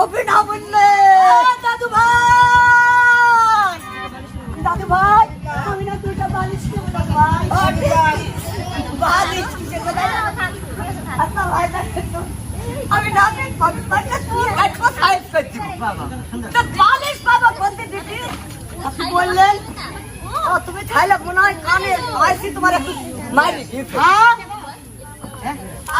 Copy না বললে দাদু ভাই! দাদু ভাই আমি না দুইটা বালিশ কিনবো দাদু ভাই। বালিশ কিনতে কোথায় আচ্ছা ভাই আমি না কপি পাঠিয়ে তুই একটা সাইজ করে দিব। বাবা। তো বালিশ বাবা কোনতে দিবি? আপনি বললেন তুমি খাইলে মনে হয় কানে আইসি তোমার একটু মারি হ্যাঁ?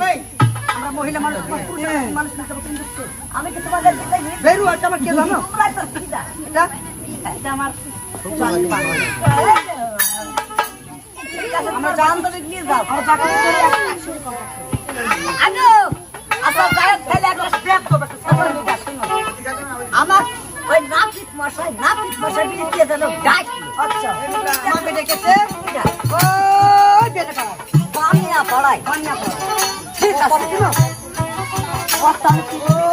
আমরা মহিলা মানুষ মানুষ আমি কি তোমাদের বেরু এটা আমার কে জানো? এটা? এটা আমার আমরা জান তবে নিয়ে যাও। আমার চাকরি করে গায়ক একটা করবে আমার ওই নাপিত মশাই নাপিত মশাই দিয়ে দিল ডাক আচ্ছা আমাকে ডেকেছে। পড়াই ঠিক আছে ওই যে বলার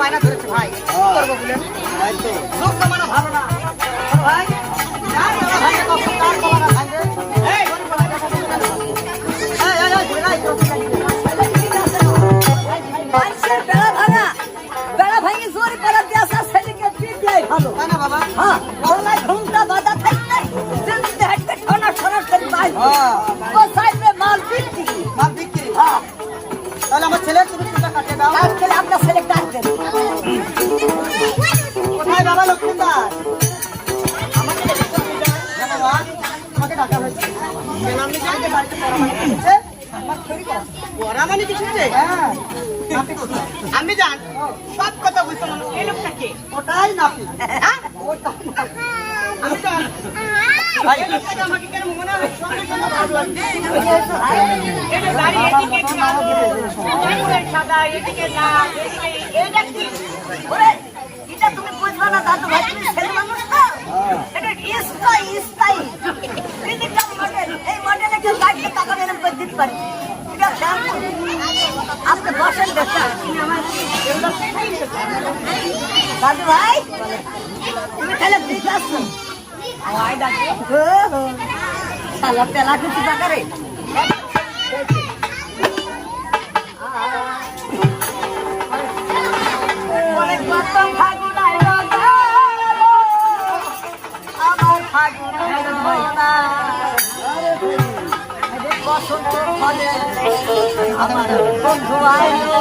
বায়না ধরেছে ভাই করব জমানো ভালো না ভাই ও সাইডে মাল বিক্রি। মাল বিক্রি হ্যাঁ, তাহলে আমার ছেলের তুমি চুটা কাটিয়ে দাও? তার ছেলে আপনার ছেলে। কোথায় বাবা লক্ষ্মীদার আমাকে। হ্যাঁ ডাকা হয়েছে। নি বাড়িতে হ্যাঁ। আমি জান সব কথা বুঝতে পারলাম এই লোকটাকে ওটাই নাপি হ্যাঁ? ওটাই আমি জান এটা তুমি বুঝবে না দাদু ভাই, তুমি? এটা স্থায়ী, স্থায়ী। এদিকটা model, এই model-এ কেউ লাগলে টাকা এরম করে। এটা খেয়াল। আপনি বসেন। দাদু ভাই তুমি তাহলে ঠিক শালা পেলা কিছু টাকা আমার বন্ধু আইলো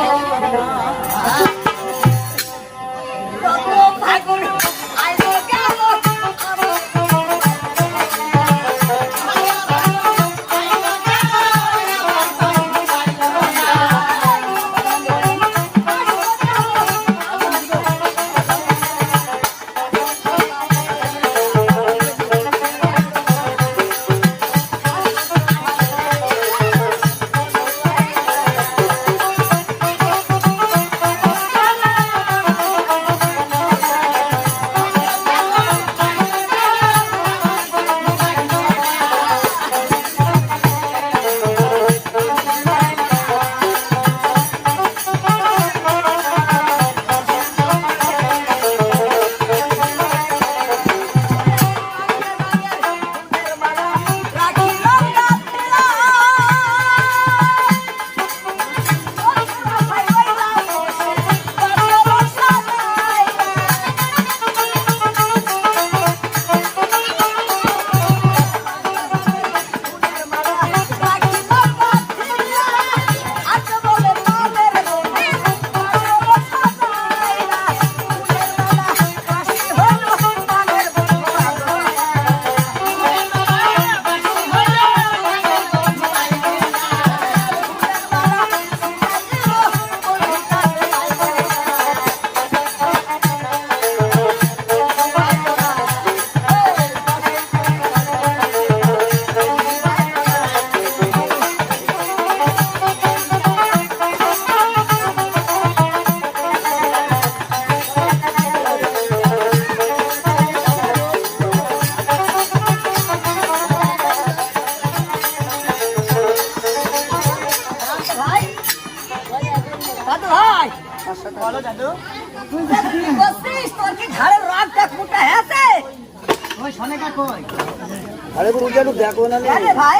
আরে একটু দেখো না। আরে ভাই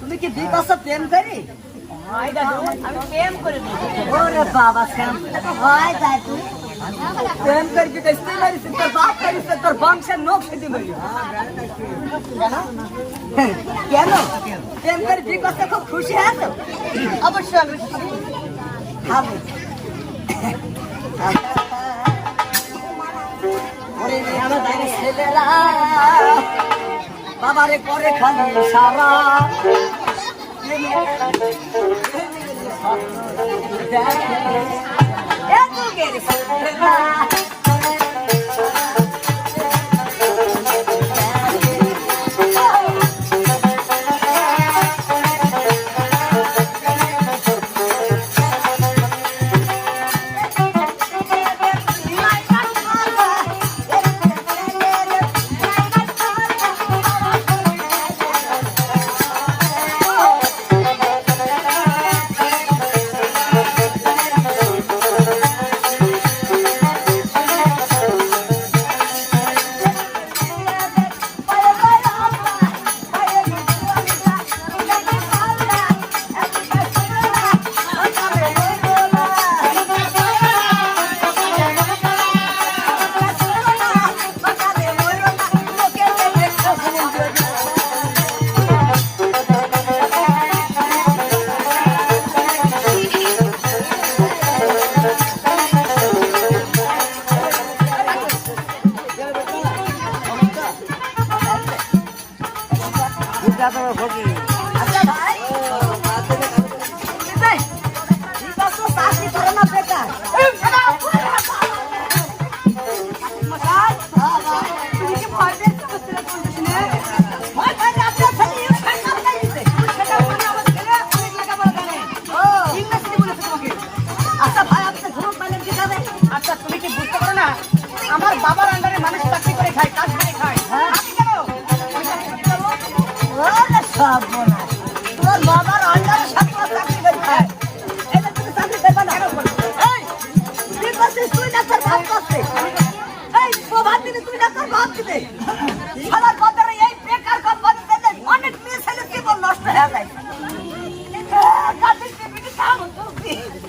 তুমি কি দুই বছর প্রেম করি? দাদু আমি প্রেম করে ওরে বাবা শ্যাম হয় প্রেম করে দুই বছর খুব খুশি হ্যাঁ তো? অবশ্যই আমি খুশি। খাব ওরে আমার বাইরে ছেলেরা। বাবারে করে খালি সারা। এ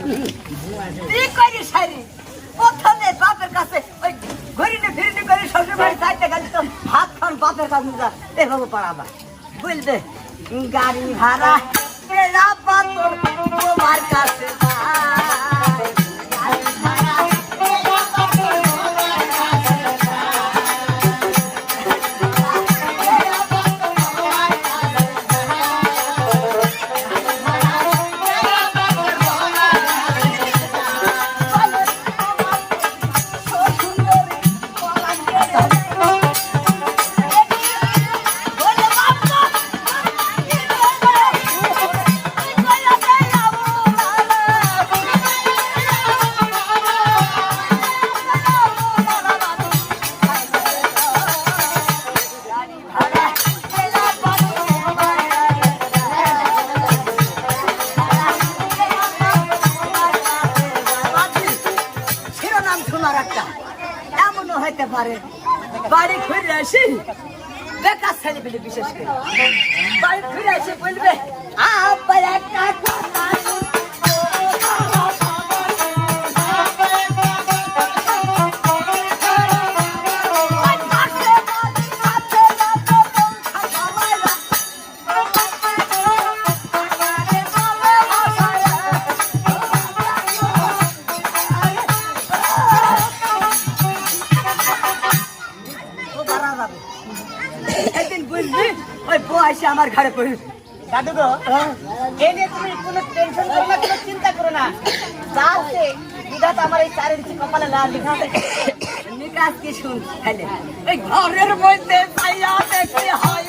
কি করি সারি। প্রথমে বাপের কাছে ওই ঘুরিনে ফিরিনে করে শ্বশুর বাড়ি চাইতে গেলে তো হাত খান বাপের কাছে যা এভাবে পড়াবা বুঝলে? গাড়ি ভাড়া, এরা পাতর তোমার কাছে বাড়ি ঘুরে আসি। বেকার বাড়ি ঘুরে বলবে আব্বা একটা আমার ঘরে পড়ে। টেনশন কোনো চিন্তা করো না। আমার এই লাল ঘরের মধ্যে হয়